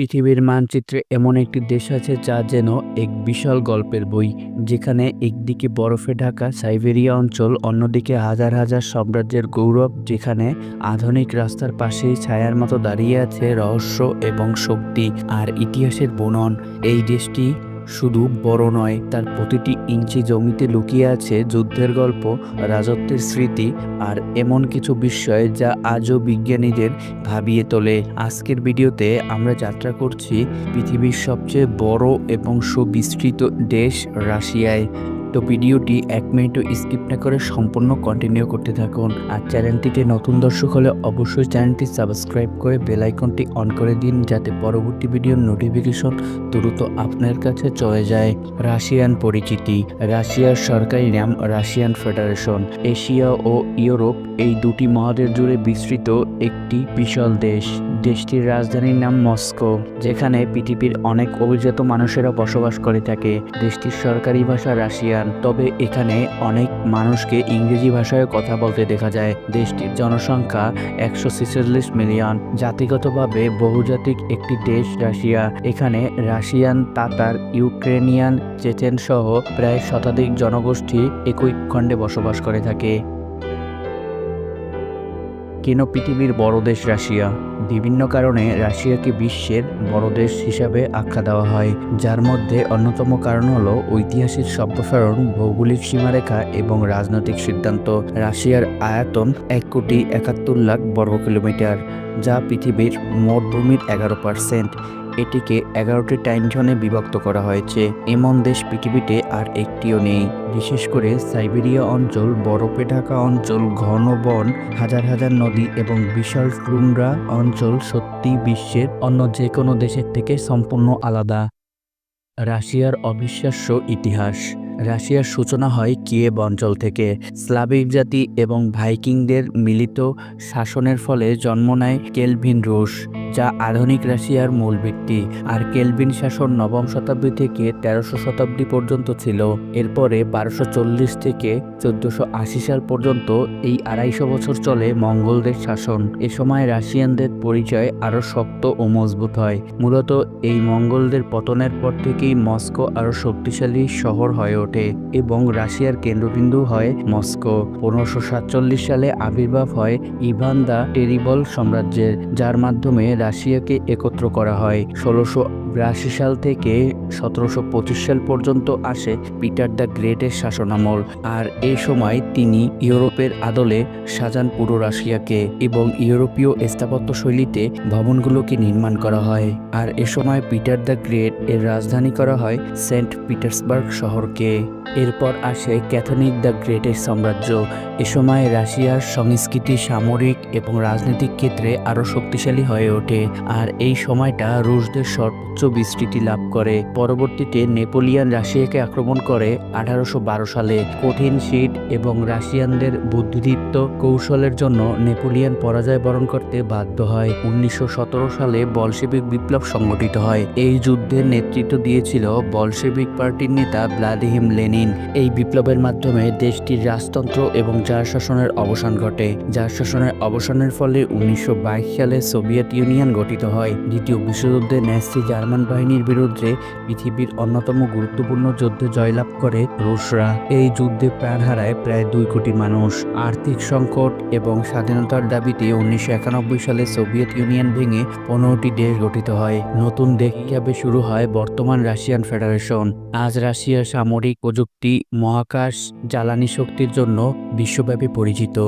পৃথিবীর মানচিত্রে এমন একটি দেশ আছে যা যেন এক বিশাল গল্পের বই, যেখানে একদিকে বরফে ঢাকা সাইবেরিয়া অঞ্চল, অন্যদিকে হাজার হাজার সাম্রাজ্যের গৌরব, যেখানে আধুনিক রাস্তার পাশেই ছায়ার মতো দাঁড়িয়ে আছে রহস্য এবং শক্তি আর ইতিহাসের বনন। এই দেশটি শুধু বড় নয়, তার প্রতিটি ইঞ্চি জমিতে লুকিয়ে আছে যুদ্ধের গল্প, রাজত্বের স্মৃতি আর এমন কিছু বিষয় যা আজও বিজ্ঞানীদের ভাবিয়ে তোলে। আজকের ভিডিওতে আমরা যাত্রা করছি পৃথিবীর সবচেয়ে বড় এবং সুবিস্তৃত দেশ রাশিয়ায়। তো ভিডিওটি এক মিনিটও স্কিপ না করে সম্পূর্ণ কন্টিনিউ করতে থাকুন। আর চ্যানেলটিতে নতুন দর্শক হলে অবশ্যই চ্যানেলটি সাবস্ক্রাইব করে বেল আইকনটি অন করে দিন যাতে পরবর্তী ভিডিওর নোটিফিকেশন দ্রুত আপনার কাছে চলে যায়। রাশিয়ান পরিচিতি, রাশিয়ার সরকারি নাম রাশিয়ান ফেডারেশন। এশিয়া ও ইউরোপ এই দুটি মহাদেশ জুড়ে বিস্তৃত একটি বিশাল দেশ। দেশটির রাজধানীর নাম মস্কো, যেখানে পৃথিবীর অনেক অভিজাত মানুষেরা বসবাস করে থাকে। দেশটির সরকারি ভাষা রাশিয়ান, তবে এখানে অনেক মানুষকে ইংরেজি ভাষায় কথা বলতে দেখা যায়। দেশটির জনসংখ্যা একশো ছেচল্লিশ মিলিয়ন। জাতিগতভাবে বহুজাতিক একটি দেশ রাশিয়া। এখানে রাশিয়ান, তাতার, ইউক্রেনিয়ান চেচেন সহ প্রায় শতাধিক জনগোষ্ঠী একই খণ্ডে বসবাস করে থাকে। কেন পৃথিবীর বড় দেশ রাশিয়া? বিভিন্ন কারণে রাশিয়াকে বিশ্বের বড় দেশ হিসাবে আখ্যা দেওয়া হয়, যার মধ্যে অন্যতম কারণ হল ঐতিহাসিক সম্প্রসারণ ভৌগোলিক সীমারেখা এবং রাজনৈতিক সিদ্ধান্ত। রাশিয়ার আয়তন এক কোটি একাত্তর লাখ বর্গ কিলোমিটার যা পৃথিবীর মোট ভূমির এগারো পার্সেন্ট এটিকে এগারোটি টাইম জোনে বিভক্ত করা হয়েছে। এমন দেশ পৃথিবীতে আর একটিও নেই। বিশেষ করে সাইবেরিয়া অঞ্চল বরফে ঢাকা অঞ্চল, ঘন বন, হাজার হাজার নদী এবং বিশাল টুন্ড্রা অঞ্চল সত্যি বিশ্বের অন্য যে কোনো দেশের থেকে সম্পূর্ণ আলাদা। রাশিয়ার অবিশ্বাস্য ইতিহাস। রাশিয়ার সূচনা হয় কিয়েভ অঞ্চল থেকে। স্লাভিক জাতি এবং ভাইকিংদের মিলিত শাসনের ফলে জন্ম নেয় কেলভিন রুশ। যা আধুনিক রাশিয়ার মূল ভিত্তি, আর কেলভিন শাসন নবম শতাব্দী থেকে তেরোশো শতাব্দী পর্যন্ত ছিল। এরপরে বারোশো চল্লিশ থেকে চোদ্দশো আশি সাল পর্যন্ত এই আড়াইশো বছর চলে মঙ্গলদের শাসন। এ সময় রাশিয়ানদের পরিচয় আরও শক্ত ও মজবুত হয়। মূলত এই মঙ্গলদের পতনের পর থেকেই মস্কো আরও শক্তিশালী শহর হয়ে ওঠে এবং রাশিয়ার কেন্দ্রবিন্দু হয় মস্কো। পনেরোশো সাতচল্লিশ সালে আবির্ভাব হয় ইভান দা টেরিবল সাম্রাজ্যের, যার মাধ্যমে রাশিয়াকে একত্র করা হয়। ষোলোশো বিরাশি সাল থেকে সতেরোশো পঁচিশ সাল পর্যন্ত আসে পিটার দ্য গ্রেটের শাসনামল, আর এই সময় তিনি ইউরোপের আদলে সাজান পুরো রাশিয়াকে এবং ইউরোপীয় স্থাপত্য শৈলীতে ভবনগুলোকে নির্মাণ করা হয়। আর এ সময় পিটার দ্য গ্রেট এর রাজধানী করা হয় সেন্ট পিটার্সবার্গ শহরকে। এরপর আসে ক্যাথলিক দ্য গ্রেটের সাম্রাজ্য। এ সময় রাশিয়ার সংস্কৃতি সামরিক এবং রাজনৈতিক ক্ষেত্রে আরও শক্তিশালী হয়ে ওঠে। আর এই সময়টা রুশদের সর্বোচ্চ বিস্তৃতি লাভ করে। পরবর্তীতে নেপোলিয়ান রাশিয়াকে আক্রমণ করে আঠারোশো বারো সালে কঠিন শীত এবং রাশিয়ানদের বুদ্ধিদীপ্ত কৌশলের জন্য নেপোলিয়ান পরাজয় বরণ করতে বাধ্য হয়। উনিশশো সতেরো সালে বলশেবিক বিপ্লব সংগঠিত হয়। এই যুদ্ধের নেতৃত্ব দিয়েছিল বলশেবিক পার্টির নেতা ভ্লাদিহিম লেনিন। এই বিপ্লবের মাধ্যমে দেশটির রাজতন্ত্র এবং জার শাসনের অবসান ঘটে। জার শাসনের অবসানের ফলে উনিশশো বাইশ সালে সোভিয়েত ইউনিয়ন গঠিত হয়। দ্বিতীয় বিশ্বযুদ্ধে ন্যাসি জার্মান বাহিনীর বিরুদ্ধে পৃথিবীর অন্যতম গুরুত্বপূর্ণ যুদ্ধে জয়লাভ করে রুশরা। এই যুদ্ধে প্রাণ হারায় প্রায় দুই কোটি মানুষ। আর্থিক সংকট এবং স্বাধীনতার দাবিতে উনিশশো একানব্বই সালে সোভিয়েত ইউনিয়ন ভেঙে পনেরোটি দেশ গঠিত হয়। নতুন দেশ হিসাবে শুরু হয় বর্তমান রাশিয়ান ফেডারেশন। আজ রাশিয়ার সামরিক প্রযুক্তি, মহাকাশ, জ্বালানি শক্তির জন্য বিশ্বব্যাপী পরিচিত।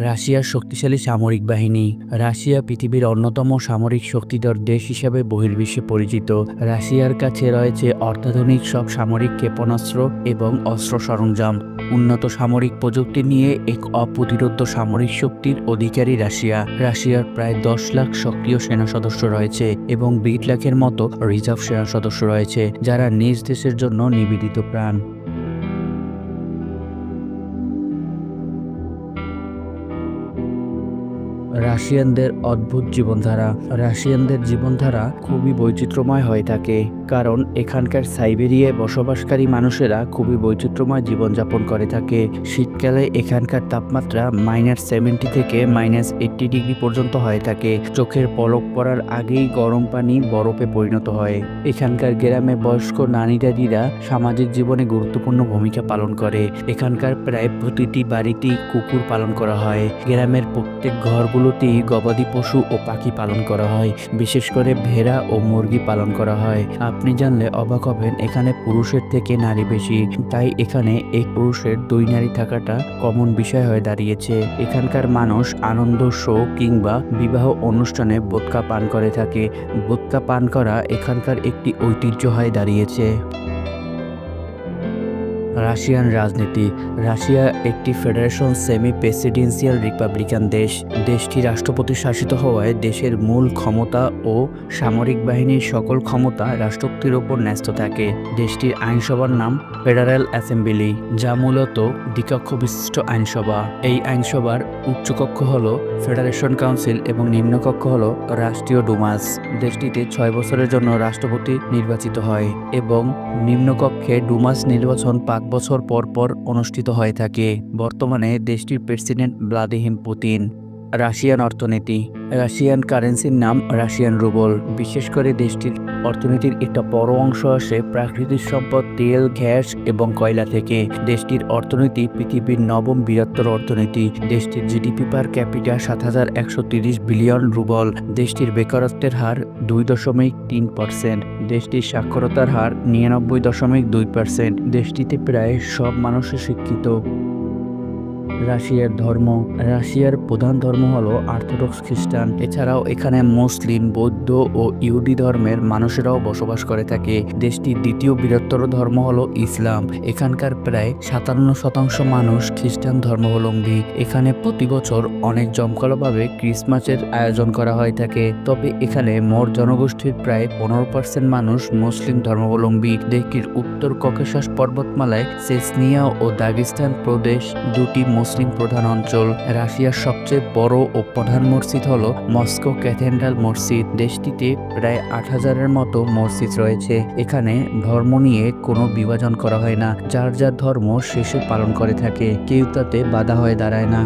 রাশিয়ার শক্তিশালী সামরিক বাহিনী, রাশিয়া পৃথিবীর অন্যতম সামরিক শক্তিধর দেশ হিসাবে বহির্বিশ্বে পরিচিত, রাশিয়ার কাছে রয়েছে অত্যাধুনিক সব সামরিক ক্ষেপণাস্ত্র এবং অস্ত্র সরঞ্জাম। উন্নত সামরিক প্রযুক্তি নিয়ে এক অপ্রতিরোধ সামরিক শক্তির অধিকারী রাশিয়া। রাশিয়ার প্রায় দশ লাখ সক্রিয় সেনা সদস্য রয়েছে এবং বিশ লাখের মতো রিজার্ভ সেনা সদস্য রয়েছে, যারা নিজ দেশের জন্য নিবেদিত প্রাণ। রাশিয়ানদের অদ্ভুত জীবনধারা। রাশিয়ানদের জীবনধারা খুবই বৈচিত্র্যময় হয়ে থাকে, কারণ এখানকার সাইবেরিয়ায় বসবাসকারী মানুষেরা খুবই বৈচিত্র্যময় জীবনযাপন করে থাকে। শীতকালে এখানকার তাপমাত্রা মাইনাস সেভেন্টি থেকে মাইনাস এইট্টি ডিগ্রি পর্যন্ত হয়ে থাকে। চোখের পলক পড়ার আগেই গরম পানি বরফে পরিণত হয়। এখানকার গ্রামে বয়স্ক নারী দাদিরা সামাজিক জীবনে গুরুত্বপূর্ণ ভূমিকা পালন করে। এখানকার প্রায় প্রতিটি বাড়িতেই কুকুর পালন করা হয়। গ্রামের প্রত্যেক ঘরগুলোতেই গবাদি পশু ও পাখি পালন করা হয়, বিশেষ করে ভেড়া ও মুরগি পালন করা হয়। আপনি জানলে অবাক হবেন, এখানে পুরুষের থেকে নারী বেশি। তাই এখানে এক পুরুষের দুই নারী থাকাটা কমন বিষয় হয়ে দাঁড়িয়েছে। এখানকার মানুষ আনন্দ শো কিংবা বিবাহ অনুষ্ঠানে বোটকা পান করে থাকে। বোটকা পান করা এখানকার একটি ঐতিহ্য হয়ে দাঁড়িয়েছে। রাশিয়ান রাজনীতি। রাশিয়া একটি ফেডারেশন সেমি প্রেসিডেন্সিয়াল রিপাবলিকান দেশ। দেশটি রাষ্ট্রপতি শাসিত হওয়ায় দেশের মূল ক্ষমতা ও সামরিক বাহিনীর সকল ক্ষমতা রাষ্ট্রপতির ওপর ন্যস্ত থাকে। দেশটির আইনসভার নাম ফেডারেল অ্যাসেম্বলি, যা মূলত দ্বিকক্ষ বিশিষ্ট আইনসভা। এই আইনসভার উচ্চকক্ষ হল ফেডারেশন কাউন্সিল এবং নিম্নকক্ষ হল রাষ্ট্রীয় ডুমাস। দেশটিতে ছয় বছরের জন্য রাষ্ট্রপতি নির্বাচিত হয় এবং নিম্নকক্ষে ডুমাস নির্বাচন পাঁচ বছর পর পর অনুষ্ঠিত হয়ে থাকে। বর্তমানে দেশটির প্রেসিডেন্ট ভ্লাদিমির পুতিন, রাশিয়ান অর্থনীতি, রাশিয়ান কারেন্সির নাম রাশিয়ান রুবল। বিশেষ করে দেশটির অর্থনীতির একটা বড় অংশ আসে প্রাকৃতিক সম্পদ, তেল, গ্যাস এবং কয়লা থেকে। দেশটির অর্থনীতি পৃথিবীর নবম বৃহত্তর অর্থনীতি। দেশটির জিডিপি পার ক্যাপিটা সাত হাজার একশো তিরিশ বিলিয়ন রুবল। দেশটির বেকারত্বের হার দুই দশমিক তিন পার্সেন্ট। দেশটির সাক্ষরতার হার নিরানব্বই দশমিক দুই পার্সেন্ট। দেশটিতে প্রায় সব মানুষই শিক্ষিত। রাশিয়ার ধর্ম। রাশিয়ার প্রধান ধর্ম হলো অর্থোডক্স খ্রিস্টান। এছাড়াও এখানে মুসলিম, বৌদ্ধ ও ইহুদি ধর্মের মানুষেরাও বসবাস করে থাকে। দেশটির দ্বিতীয় বৃহত্তর ধর্ম হলো ইসলাম। এখানকার প্রায় সাতান্ন শতাংশ মানুষ খ্রিস্টান ধর্মাবলম্বী। এখানে প্রতি বছর অনেক জমকালোভাবে ক্রিসমাসের আয়োজন করা হয়ে থাকে। তবে এখানে মোট জনগোষ্ঠীর প্রায় পনেরো পার্সেন্ট মানুষ মুসলিম ধর্মাবলম্বী। দেশটির উত্তর ককেশাস পর্বতমালায় সেসনিয়া ও দাগিস্তান প্রদেশ দুটি মুসলিম প্রধান অঞ্চল। রাশিয়ার সবচেয়ে বড় ও প্রধান মসজিদ হল মস্কো ক্যাথেড্রাল মসজিদ। দেশটিতে প্রায় আট হাজারের মতো মসজিদ রয়েছে। এখানে ধর্ম নিয়ে কোনো বিভাজন করা হয় না। যার যার ধর্ম শেষে পালন করে থাকে। কেউ তাতে বাধা হয়ে দাঁড়ায় না।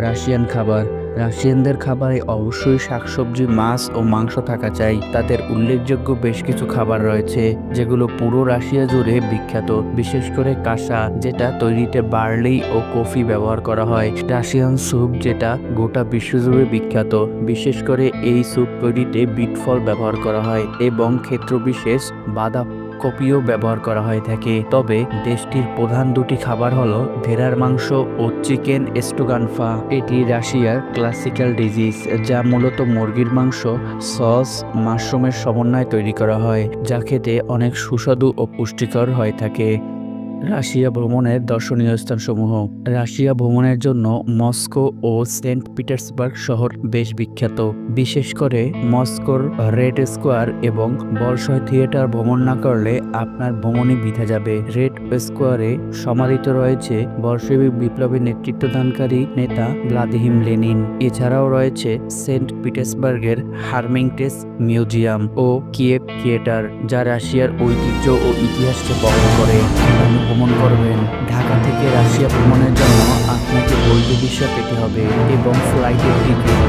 রাশিয়ান খাবার। রাশিয়ানদের খাবারে অবশ্যই শাকসবজি, মাছ ও মাংস থাকা চাই। তাদের উল্লেখযোগ্য বেশ কিছু খাবার রয়েছে, যেগুলো পুরো রাশিয়া জুড়ে বিখ্যাত। বিশেষ করে কাঁসা, যেটা তৈরিতে বার্লি ও কফি ব্যবহার করা হয়। রাশিয়ান স্যুপ, যেটা গোটা বিশ্বজুড়ে বিখ্যাত। বিশেষ করে এই স্যুপ তৈরিতে বিট ফল ব্যবহার করা হয় এবং ক্ষেত্রবিশেষ বাদাম। কপিও ব্যবহার করা হয়ে থাকে। তবে দেশটির প্রধান দুটি খাবার হলো ভেড়ার মাংস ও চিকেন স্টুগানফা এটি রাশিয়ার ক্লাসিক্যাল ডিজিজ, যা মূলত মুরগির মাংস, সস, মাশরুমের সমন্বয়ে তৈরি করা হয়, যা খেতে অনেক সুস্বাদু ও পুষ্টিকর হয়ে থাকে। রাশিয়া ভ্রমণের দর্শনীয় স্থানসমূহ। রাশিয়া ভ্রমণের জন্য মস্কো ও সেন্ট পিটার্সবার্গ শহর বেশ বিখ্যাত। বিশেষ করে মস্কোর রেড স্কোয়ার এবং বর্ষয় থিয়েটার ভ্রমণ না করলে আপনার ভ্রমণে বৃথা যাবে। রেড স্কোয়ারে সমাধিত রয়েছে বর্ষবিক বিপ্লবের নেতৃত্বদানকারী নেতা ভ্লাদিহিম লেনিন। এছাড়াও রয়েছে সেন্ট পিটার্সবার্গের হার্মিংটেস মিউজিয়াম ও কিয়েভ থিয়েটার, যা রাশিয়ার ঐতিহ্য ও ইতিহাসকে বহন করে। ভ্রমণ করবেন। ঢাকা থেকে রাশিয়া ভ্রমণের জন্য আপনাকে বৈধ ভিসা পেতে হবে এবং ফ্লাইটের টিকিট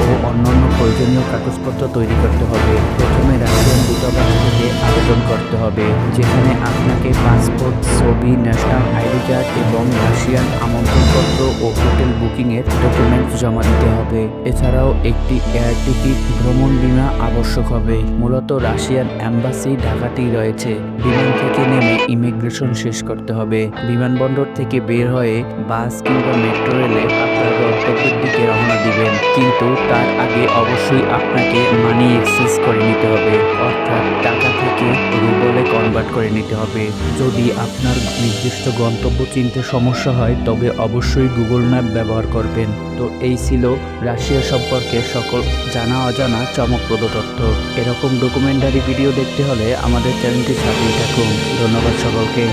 প্রয়োজনীয় কাগজপত্র তৈরি করতে হবে। প্রথমে রাশিয়ান দূতাবাস থেকে আবেদন করতে হবে, যেখানে আপনাকে পাসপোর্ট, ছবি ন্যাশনাল আইডি কার্ড এবং রাশিয়ান আমন্ত্রণপত্র ও হোটেল বুকিংয়ের ডকুমেন্টস জমা দিতে হবে। এছাড়াও একটি এয়ার টিকিট ভ্রমণ বিমা আবশ্যক হবে। মূলত রাশিয়ান অ্যাম্বাসি ঢাকাতেই রয়েছে। বিমান থেকে নেমে ইমিগ্রেশন শেষ করতে হবে। বিমানবন্দর থেকে বের হয়ে বাস কিংবা মেট্রো রেলে আপনার গন্তব্যের দিকে রওনা দিবেন। কিন্তু তার আগে অবশ্যই আপনাকে মানি এক্সচেঞ্জ করে নিতে হবে। অর্থাৎ টাকা থেকে রুবলে কনভার্ট করে নিতে হবে। যদি আপনার নির্দিষ্ট গন্তব্য চিনতে সমস্যা হয়, তবে অবশ্যই গুগল ম্যাপ ব্যবহার করবেন। তো এই ছিল রাশিয়া সম্পর্কে সকল জানা অজানা চমকপ্রদ তথ্য। এরকম ডকুমেন্টারি ভিডিও দেখতে হলে আমাদের চ্যানেলটি সাথেই থাকুন। ধন্যবাদ সকলকে।